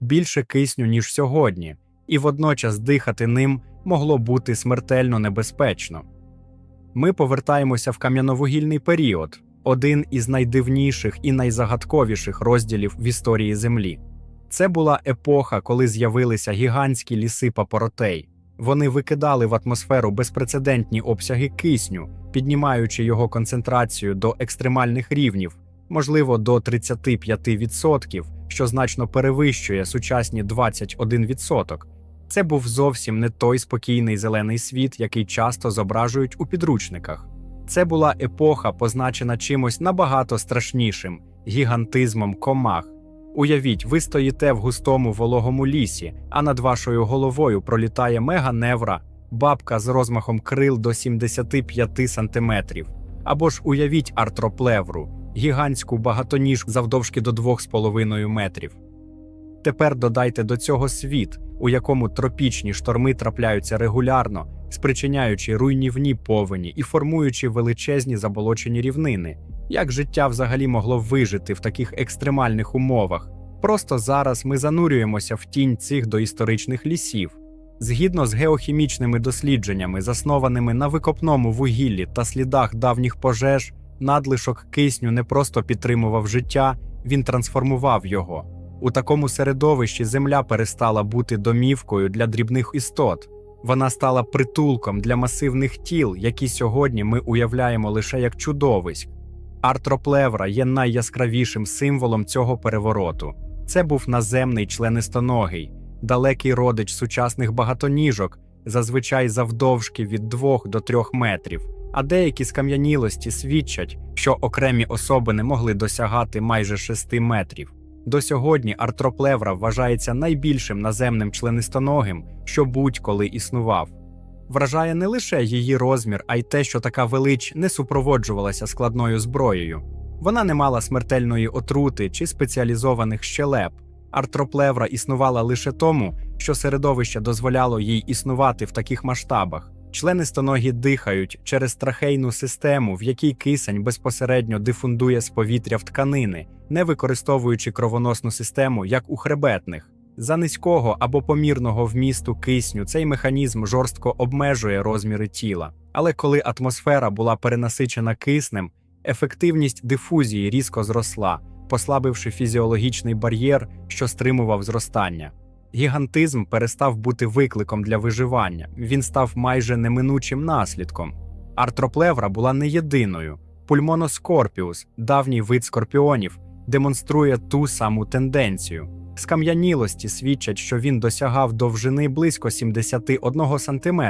більше кисню, ніж сьогодні, і водночас дихати ним могло бути смертельно небезпечно. Ми повертаємося в кам'яновугільний період, один із найдивніших і найзагадковіших розділів в історії Землі. Це була епоха, коли з'явилися гігантські ліси папоротей. Вони викидали в атмосферу безпрецедентні обсяги кисню, піднімаючи його концентрацію до екстремальних рівнів, можливо, до 35%, що значно перевищує сучасні 21%. Це був зовсім не той спокійний зелений світ, який часто зображують у підручниках. Це була епоха, позначена чимось набагато страшнішим гігантизмом комах. Уявіть, ви стоїте в густому вологому лісі, а над вашою головою пролітає меганевра, бабка з розмахом крил до 75 сантиметрів. Або ж уявіть артроплевру, гігантську багатоніжку завдовжки до 2,5 метрів. Тепер додайте до цього світ, у якому тропічні шторми трапляються регулярно, спричиняючи руйнівні повені і формуючи величезні заболочені рівнини. Як життя взагалі могло вижити в таких екстремальних умовах? Просто зараз ми занурюємося в тінь цих доісторичних лісів. Згідно з геохімічними дослідженнями, заснованими на викопному вугіллі та слідах давніх пожеж, надлишок кисню не просто підтримував життя, він трансформував його. У такому середовищі земля перестала бути домівкою для дрібних істот. Вона стала притулком для масивних тіл, які сьогодні ми уявляємо лише як чудовиськ. Артроплевра є найяскравішим символом цього перевороту. Це був наземний членистоногий, далекий родич сучасних багатоніжок, зазвичай завдовжки від 2 до 3 метрів, а деякі скам'янілості свідчать, що окремі особи не могли досягати майже 6 метрів. До сьогодні артроплевра вважається найбільшим наземним членистоногим, що будь-коли існував. Вражає не лише її розмір, а й те, що така велич не супроводжувалася складною зброєю. Вона не мала смертельної отрути чи спеціалізованих щелеп. Артроплевра існувала лише тому, що середовище дозволяло їй існувати в таких масштабах. Членистоногі дихають через трахейну систему, в якій кисень безпосередньо дифундує з повітря в тканини, не використовуючи кровоносну систему, як у хребетних. За низького або помірного вмісту кисню цей механізм жорстко обмежує розміри тіла. Але коли атмосфера була перенасичена киснем, ефективність дифузії різко зросла, послабивши фізіологічний бар'єр, що стримував зростання. Гігантизм перестав бути викликом для виживання, він став майже неминучим наслідком. Артроплевра була не єдиною. Пульмоноскорпіус, давній вид скорпіонів, демонструє ту саму тенденцію. Скам'янілості свідчать, що він досягав довжини близько 71 см,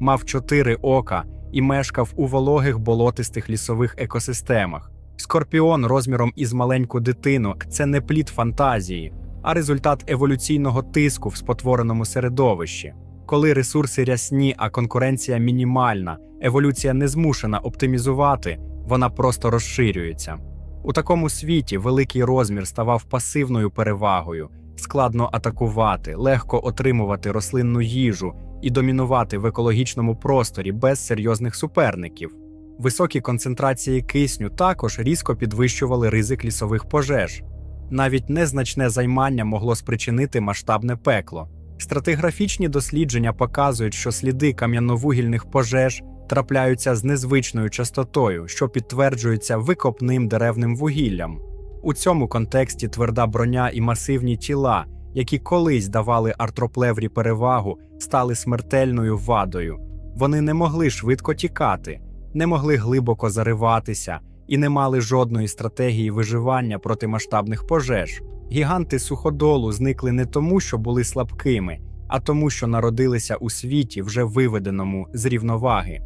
мав чотири ока і мешкав у вологих болотистих лісових екосистемах. Скорпіон розміром із маленьку дитину це не плід фантазії, а результат еволюційного тиску в спотвореному середовищі. Коли ресурси рясні, а конкуренція мінімальна, еволюція не змушена оптимізувати, вона просто розширюється. У такому світі великий розмір ставав пасивною перевагою, складно атакувати, легко отримувати рослинну їжу і домінувати в екологічному просторі без серйозних суперників. Високі концентрації кисню також різко підвищували ризик лісових пожеж. Навіть незначне займання могло спричинити масштабне пекло. Стратиграфічні дослідження показують, що сліди кам'яновугільних пожеж трапляються з незвичною частотою, що підтверджується викопним деревним вугіллям. У цьому контексті тверда броня і масивні тіла, які колись давали артроплеврі перевагу, стали смертельною вадою. Вони не могли швидко тікати, не могли глибоко зариватися і не мали жодної стратегії виживання проти масштабних пожеж. Гіганти суходолу зникли не тому, що були слабкими, а тому, що народилися у світі, вже виведеному з рівноваги.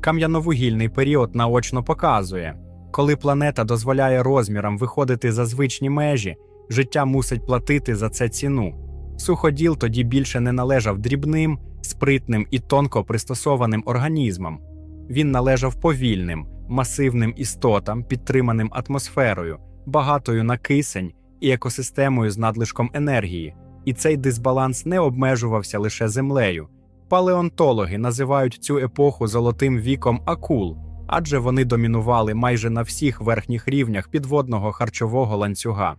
Кам'яновугільний період наочно показує, коли планета дозволяє розмірам виходити за звичні межі, життя мусить платити за це ціну. Суходіл тоді більше не належав дрібним, спритним і тонко пристосованим організмам. Він належав повільним, масивним істотам, підтриманим атмосферою, багатою на кисень і екосистемою з надлишком енергії. І цей дисбаланс не обмежувався лише землею. Палеонтологи називають цю епоху золотим віком акул, адже вони домінували майже на всіх верхніх рівнях підводного харчового ланцюга.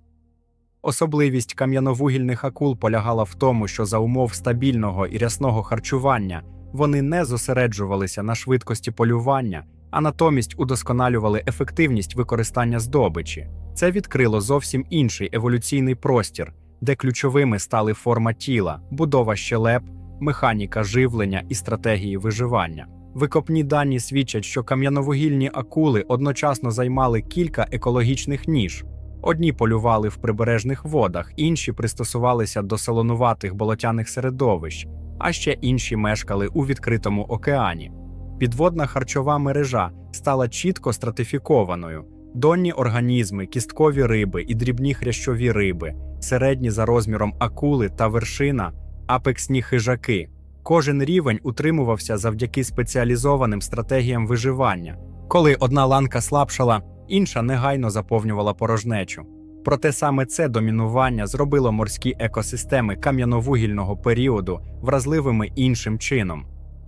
Особливість кам'яновугільних акул полягала в тому, що за умов стабільного і рясного харчування вони не зосереджувалися на швидкості полювання, а натомість удосконалювали ефективність використання здобичі. Це відкрило зовсім інший еволюційний простір, де ключовими стали форма тіла, будова щелеп, механіка живлення і стратегії виживання. Викопні дані свідчать, що кам'яновугільні акули одночасно займали кілька екологічних ніж. Одні полювали в прибережних водах, інші пристосувалися до солонуватих болотяних середовищ, а ще інші мешкали у відкритому океані. Підводна харчова мережа стала чітко стратифікованою: донні організми, кісткові риби і дрібні хрящові риби, середні за розміром акули та вершина, апексні хижаки. Кожен рівень утримувався завдяки спеціалізованим стратегіям виживання. Коли одна ланка слабшала, інша негайно заповнювала порожнечу. Проте саме це домінування зробило морські екосистеми кам'яновугільного періоду вразливими іншим чином.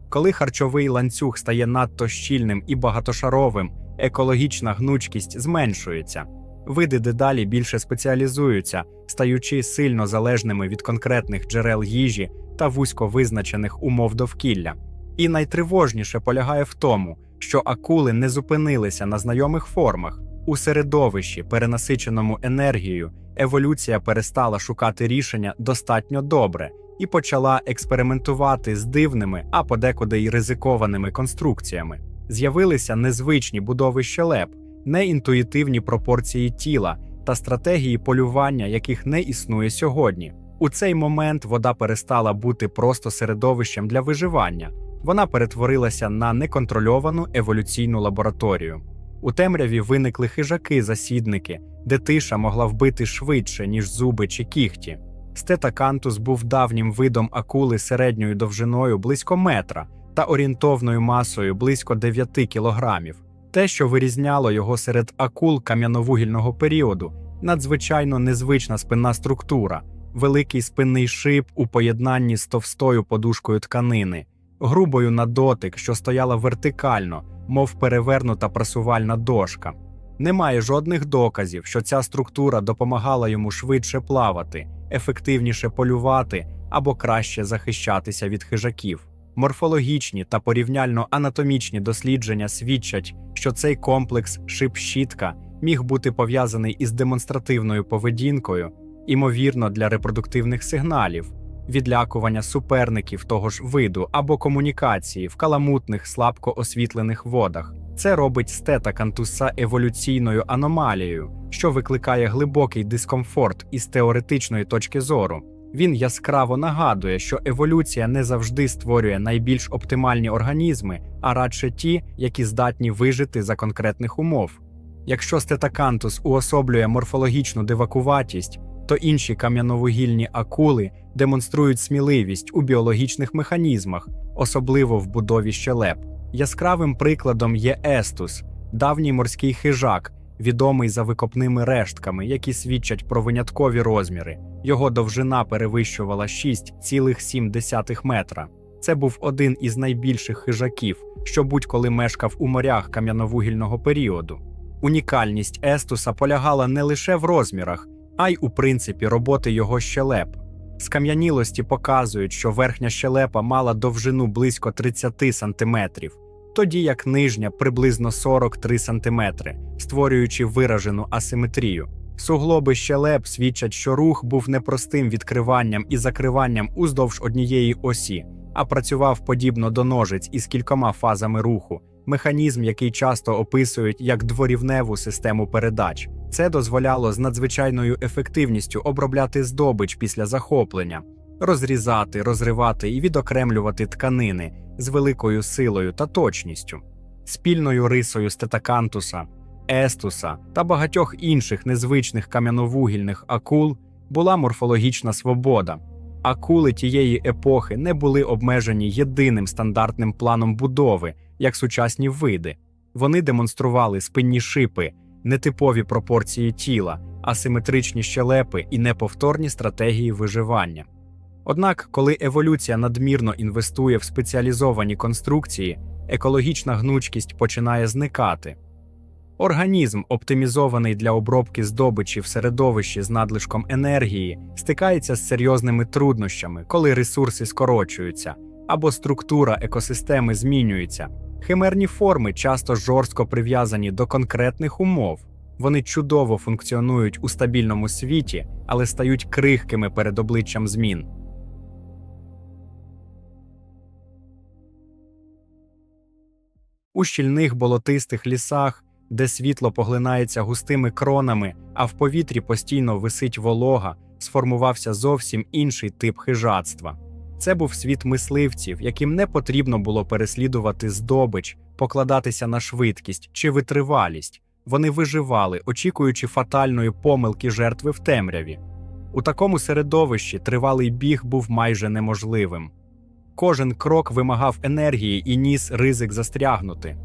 Коли харчовий ланцюг стає надто щільним і багатошаровим, екологічна гнучкість зменшується. Види дедалі більше спеціалізуються, стаючи сильно залежними від конкретних джерел їжі та вузько визначених умов довкілля. І найтривожніше полягає в тому, що акули не зупинилися на знайомих формах. У середовищі, перенасиченому енергією, еволюція перестала шукати рішення достатньо добре і почала експериментувати з дивними, а подекуди й ризикованими конструкціями. З'явилися незвичні будови щелеп, неінтуїтивні пропорції тіла та стратегії полювання, яких не існує сьогодні. У цей момент вода перестала бути просто середовищем для виживання, вона перетворилася на неконтрольовану еволюційну лабораторію. У темряві виникли хижаки-засідники, де тиша могла вбити швидше, ніж зуби чи кіхті. Стетакантус був давнім видом акули середньою довжиною близько метра та орієнтовною масою близько 9 кілограмів. Те, що вирізняло його серед акул кам'яновугільного періоду, надзвичайно незвична спинна структура, великий спинний шип у поєднанні з товстою подушкою тканини, грубою на дотик, що стояла вертикально, мов перевернута прасувальна дошка. Немає жодних доказів, що ця структура допомагала йому швидше плавати, ефективніше полювати або краще захищатися від хижаків. Морфологічні та порівняльно анатомічні дослідження свідчать, що цей комплекс шип-щітка міг бути пов'язаний із демонстративною поведінкою, імовірно, для репродуктивних сигналів, відлякування суперників того ж виду або комунікації в каламутних слабко освітлених водах. Це робить стета кантуса еволюційною аномалією, що викликає глибокий дискомфорт із теоретичної точки зору. Він яскраво нагадує, що еволюція не завжди створює найбільш оптимальні організми, а радше ті, які здатні вижити за конкретних умов. Якщо стетакантус уособлює морфологічну дивакуватість, то інші кам'яновугільні акули демонструють сміливість у біологічних механізмах, особливо в будові щелеп. Яскравим прикладом є естус, давній морський хижак, відомий за викопними рештками, які свідчать про виняткові розміри. Його довжина перевищувала 6,7 метра. Це був один із найбільших хижаків, що будь-коли мешкав у морях кам'яновугільного періоду. Унікальність естуса полягала не лише в розмірах, а й у принципі роботи його щелеп. Скам'янілості показують, що верхня щелепа мала довжину близько 30 см, тоді як нижня приблизно 43 см, створюючи виражену асиметрію. Суглоби щелеп свідчать, що рух був не простим відкриванням і закриванням уздовж однієї осі, а працював подібно до ножиць із кількома фазами руху, механізм, який часто описують як дворівневу систему передач. Це дозволяло з надзвичайною ефективністю обробляти здобич після захоплення, розрізати, розривати і відокремлювати тканини з великою силою та точністю. Спільною рисою стетакантуса, естуса та багатьох інших незвичних кам'яновугільних акул була морфологічна свобода. Акули тієї епохи не були обмежені єдиним стандартним планом будови, як сучасні види. Вони демонстрували спинні шипи, нетипові пропорції тіла, асиметричні щелепи і неповторні стратегії виживання. Однак, коли еволюція надмірно інвестує в спеціалізовані конструкції, екологічна гнучкість починає зникати. Організм, оптимізований для обробки здобичі в середовищі з надлишком енергії, стикається з серйозними труднощами, коли ресурси скорочуються або структура екосистеми змінюється. Химерні форми часто жорстко прив'язані до конкретних умов. Вони чудово функціонують у стабільному світі, але стають крихкими перед обличчям змін. У щільних болотистих лісах, де світло поглинається густими кронами, а в повітрі постійно висить волога, сформувався зовсім інший тип хижацтва. Це був світ мисливців, яким не потрібно було переслідувати здобич, покладатися на швидкість чи витривалість. Вони виживали, очікуючи фатальної помилки жертви в темряві. У такому середовищі тривалий біг був майже неможливим. Кожен крок вимагав енергії і ніс ризик застрягнути.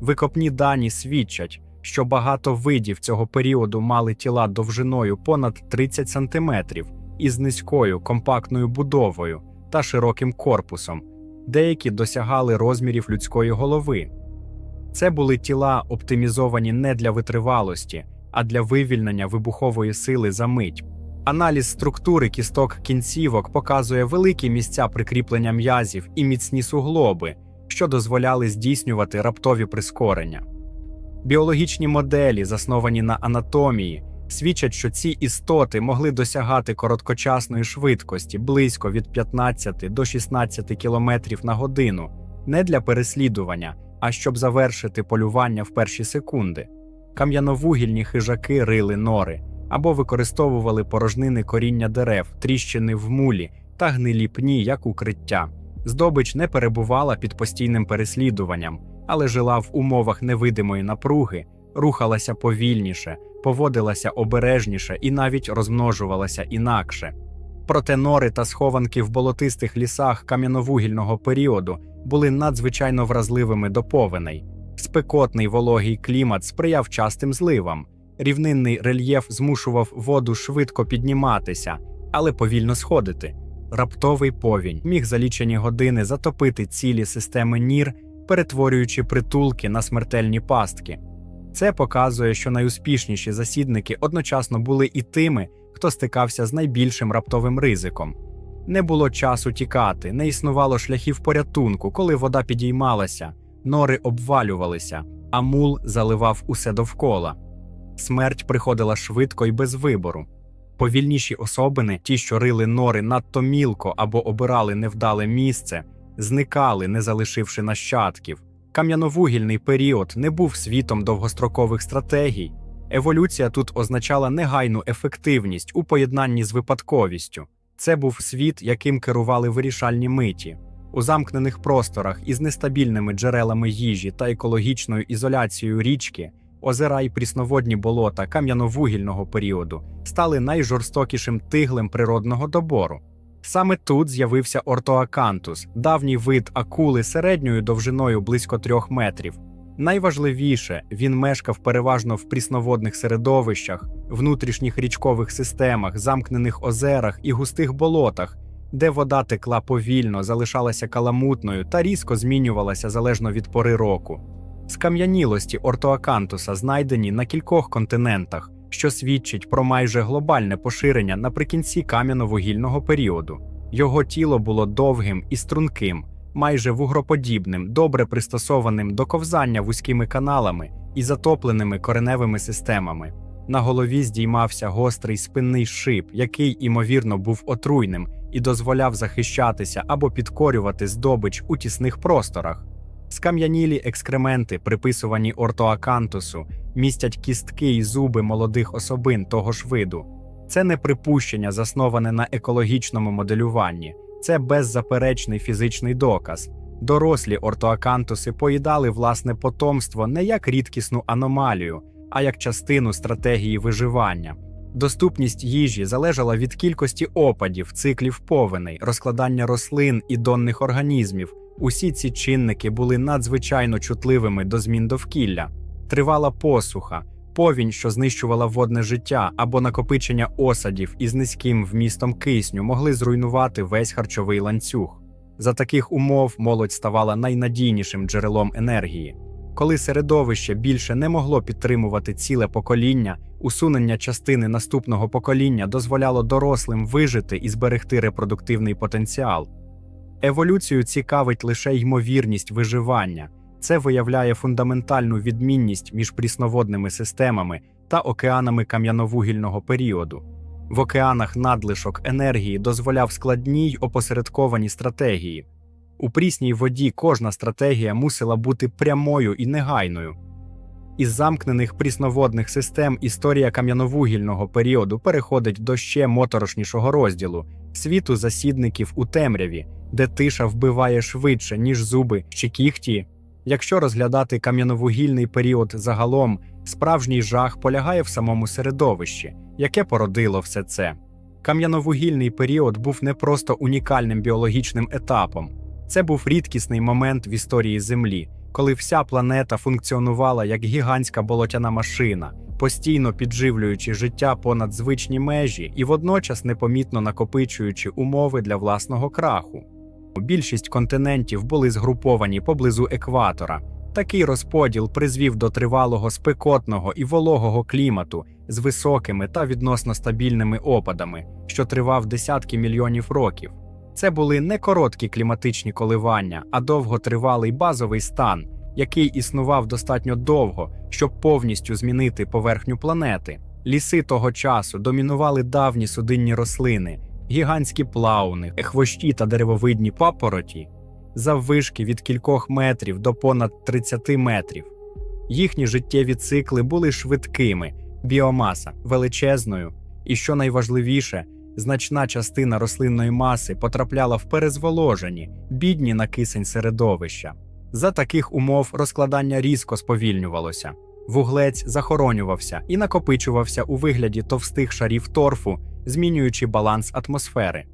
Викопні дані свідчать, що багато видів цього періоду мали тіла довжиною понад 30 см із низькою компактною будовою та широким корпусом, деякі досягали розмірів людської голови. Це були тіла, оптимізовані не для витривалості, а для вивільнення вибухової сили за мить. Аналіз структури кісток кінцівок показує великі місця прикріплення м'язів і міцні суглоби, що дозволяли здійснювати раптові прискорення. Біологічні моделі, засновані на анатомії, свідчать, що ці істоти могли досягати короткочасної швидкості близько від 15 до 16 км на годину, не для переслідування, а щоб завершити полювання в перші секунди. Кам'яновугільні хижаки рили нори або використовували порожнини коріння дерев, тріщини в мулі та гнилі пні як укриття. Здобич не перебувала під постійним переслідуванням, але жила в умовах невидимої напруги, рухалася повільніше, поводилася обережніше і навіть розмножувалася інакше. Проте нори та схованки в болотистих лісах кам'яновугільного періоду були надзвичайно вразливими до повеней. Спекотний вологий клімат сприяв частим зливам. Рівнинний рельєф змушував воду швидко підніматися, але повільно сходити. Раптовий повінь міг за лічені години затопити цілі системи нір, перетворюючи притулки на смертельні пастки. Це показує, що найуспішніші засідники одночасно були і тими, хто стикався з найбільшим раптовим ризиком. Не було часу тікати, не існувало шляхів порятунку, коли вода підіймалася, нори обвалювалися, а мул заливав усе довкола. Смерть приходила швидко і без вибору. Повільніші особини, ті, що рили нори надто мілко або обирали невдале місце, зникали, не залишивши нащадків. Кам'яновугільний період не був світом довгострокових стратегій. Еволюція тут означала негайну ефективність у поєднанні з випадковістю. Це був світ, яким керували вирішальні миті. У замкнених просторах із нестабільними джерелами їжі та екологічною ізоляцією річки, озера і прісноводні болота кам'яновугільного періоду стали найжорстокішим тиглем природного добору. Саме тут з'явився ортоакантус, давній вид акули середньою довжиною близько трьох метрів. Найважливіше, він мешкав переважно в прісноводних середовищах, внутрішніх річкових системах, замкнених озерах і густих болотах, де вода текла повільно, залишалася каламутною та різко змінювалася залежно від пори року. Скам'янілості ортоакантуса знайдені на кількох континентах, що свідчить про майже глобальне поширення наприкінці кам'яно-вугільного періоду. Його тіло було довгим і струнким, майже вугроподібним, добре пристосованим до ковзання вузькими каналами і затопленими кореневими системами. На голові здіймався гострий спинний шип, який, імовірно, був отруйним і дозволяв захищатися або підкорювати здобич у тісних просторах. Скам'янілі екскременти, приписувані ортоакантусу, містять кістки і зуби молодих особин того ж виду. Це не припущення, засноване на екологічному моделюванні, це беззаперечний фізичний доказ. Дорослі ортоакантуси поїдали власне потомство не як рідкісну аномалію, а як частину стратегії виживання. Доступність їжі залежала від кількості опадів, циклів повеней, розкладання рослин і донних організмів. Усі ці чинники були надзвичайно чутливими до змін довкілля. Тривала посуха, повінь, що знищувала водне життя, або накопичення осадів із низьким вмістом кисню могли зруйнувати весь харчовий ланцюг. За таких умов молодь ставала найнадійнішим джерелом енергії. Коли середовище більше не могло підтримувати ціле покоління, усунення частини наступного покоління дозволяло дорослим вижити і зберегти репродуктивний потенціал. Еволюцію цікавить лише ймовірність виживання. Це виявляє фундаментальну відмінність між прісноводними системами та океанами кам'яновугільного періоду. В океанах надлишок енергії дозволяв складні й опосередковані стратегії. У прісній воді кожна стратегія мусила бути прямою і негайною. Із замкнених прісноводних систем історія кам'яновугільного періоду переходить до ще моторошнішого розділу світу засідників у темряві, де тиша вбиває швидше, ніж зуби чи кіхті. Якщо розглядати кам'яновугільний період загалом, справжній жах полягає в самому середовищі, яке породило все це. Кам'яновугільний період був не просто унікальним біологічним етапом, це був рідкісний момент в історії Землі, коли вся планета функціонувала як гігантська болотяна машина, постійно підживлюючи життя понад звичні межі і водночас непомітно накопичуючи умови для власного краху. Більшість континентів були згруповані поблизу екватора. Такий розподіл призвів до тривалого спекотного і вологого клімату з високими та відносно стабільними опадами, що тривав десятки мільйонів років. Це були не короткі кліматичні коливання, а довготривалий базовий стан, який існував достатньо довго, щоб повністю змінити поверхню планети. Ліси того часу домінували давні судинні рослини, гігантські плауни, хвощі та деревовидні папороті, заввишки від кількох метрів до понад 30 метрів. Їхні життєві цикли були швидкими, біомаса величезною, і що найважливіше, значна частина рослинної маси потрапляла в перезволожені, бідні на кисень середовища. За таких умов розкладання різко сповільнювалося. Вуглець захоронювався і накопичувався у вигляді товстих шарів торфу, змінюючи баланс атмосфери.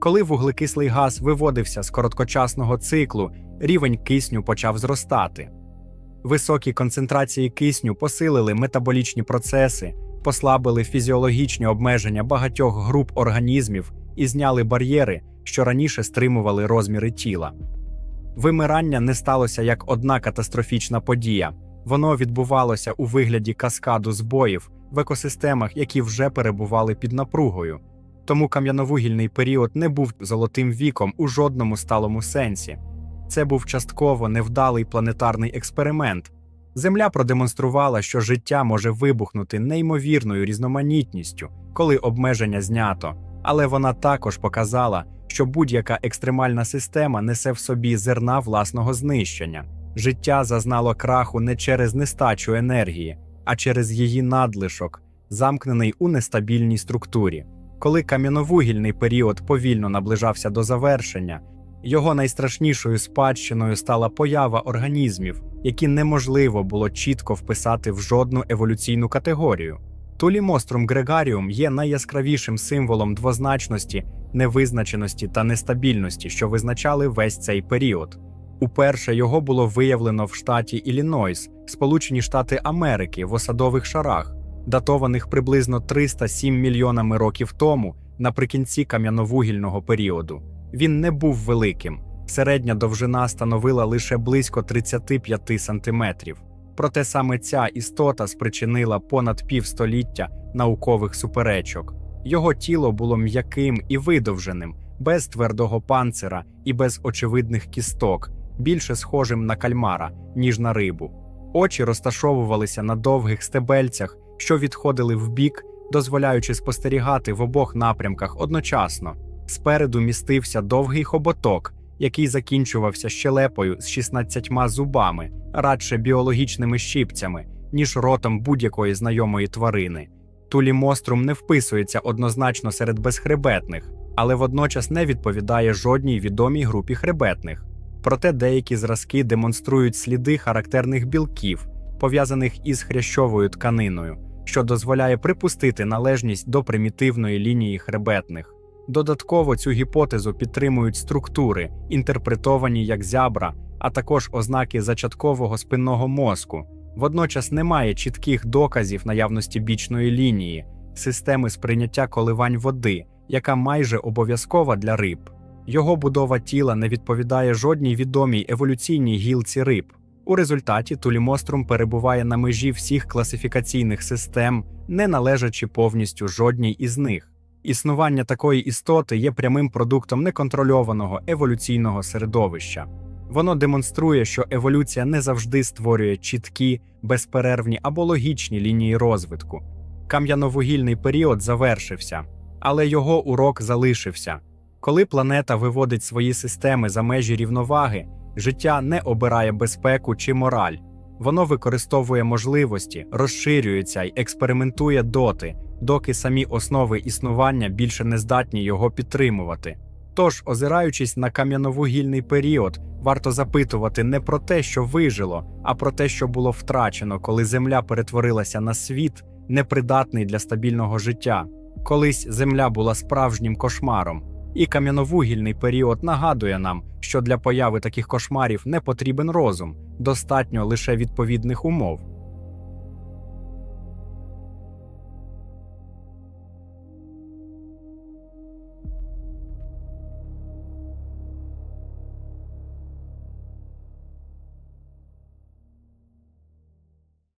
Коли вуглекислий газ виводився з короткочасного циклу, рівень кисню почав зростати. Високі концентрації кисню посилили метаболічні процеси, послабили фізіологічні обмеження багатьох груп організмів і зняли бар'єри, що раніше стримували розміри тіла. Вимирання не сталося як одна катастрофічна подія, воно відбувалося у вигляді каскаду збоїв в екосистемах, які вже перебували під напругою. Тому кам'яновугільний період не був золотим віком у жодному сталому сенсі. Це був частково невдалий планетарний експеримент. Земля продемонструвала, що життя може вибухнути неймовірною різноманітністю, коли обмеження знято, але вона також показала, що будь-яка екстремальна система несе в собі зерна власного знищення. Життя зазнало краху не через нестачу енергії, а через її надлишок, замкнений у нестабільній структурі. Коли кам'яновугільний період повільно наближався до завершення, його найстрашнішою спадщиною стала поява організмів, які неможливо було чітко вписати в жодну еволюційну категорію. Тулімострум грегаріум є найяскравішим символом двозначності, невизначеності та нестабільності, що визначали весь цей період. Уперше його було виявлено в штаті Іллінойс, Сполучені Штати Америки в осадових шарах, датованих приблизно 307 мільйонами років тому, наприкінці кам'яновугільного періоду. Він не був великим. Середня довжина становила лише близько 35 сантиметрів. Проте саме ця істота спричинила понад півстоліття наукових суперечок. Його тіло було м'яким і видовженим, без твердого панцира і без очевидних кісток, більше схожим на кальмара, ніж на рибу. Очі розташовувалися на довгих стебельцях, що відходили вбік, дозволяючи спостерігати в обох напрямках одночасно. Спереду містився довгий хоботок, який закінчувався щелепою з 16 зубами, радше біологічними щипцями, ніж ротом будь-якої знайомої тварини. Тулімострум не вписується однозначно серед безхребетних, але водночас не відповідає жодній відомій групі хребетних. Проте деякі зразки демонструють сліди характерних білків, пов'язаних із хрящовою тканиною, що дозволяє припустити належність до примітивної лінії хребетних. Додатково цю гіпотезу підтримують структури, інтерпретовані як зябра, а також ознаки зачаткового спинного мозку. Водночас немає чітких доказів наявності бічної лінії, системи сприйняття коливань води, яка майже обов'язкова для риб. Його будова тіла не відповідає жодній відомій еволюційній гілці риб. У результаті Тулімострум перебуває на межі всіх класифікаційних систем, не належачи повністю жодній із них. Існування такої істоти є прямим продуктом неконтрольованого еволюційного середовища. Воно демонструє, що еволюція не завжди створює чіткі, безперервні або логічні лінії розвитку. Кам'яновугільний період завершився, але його урок залишився. Коли планета виводить свої системи за межі рівноваги, життя не обирає безпеку чи мораль. Воно використовує можливості, розширюється й експериментує доти, доки самі основи існування більше не здатні його підтримувати. Тож, озираючись на кам'яновугільний період, варто запитувати не про те, що вижило, а про те, що було втрачено, коли Земля перетворилася на світ, непридатний для стабільного життя. Колись Земля була справжнім кошмаром, і кам'яновугільний період нагадує нам, що для появи таких кошмарів не потрібен розум, достатньо лише відповідних умов.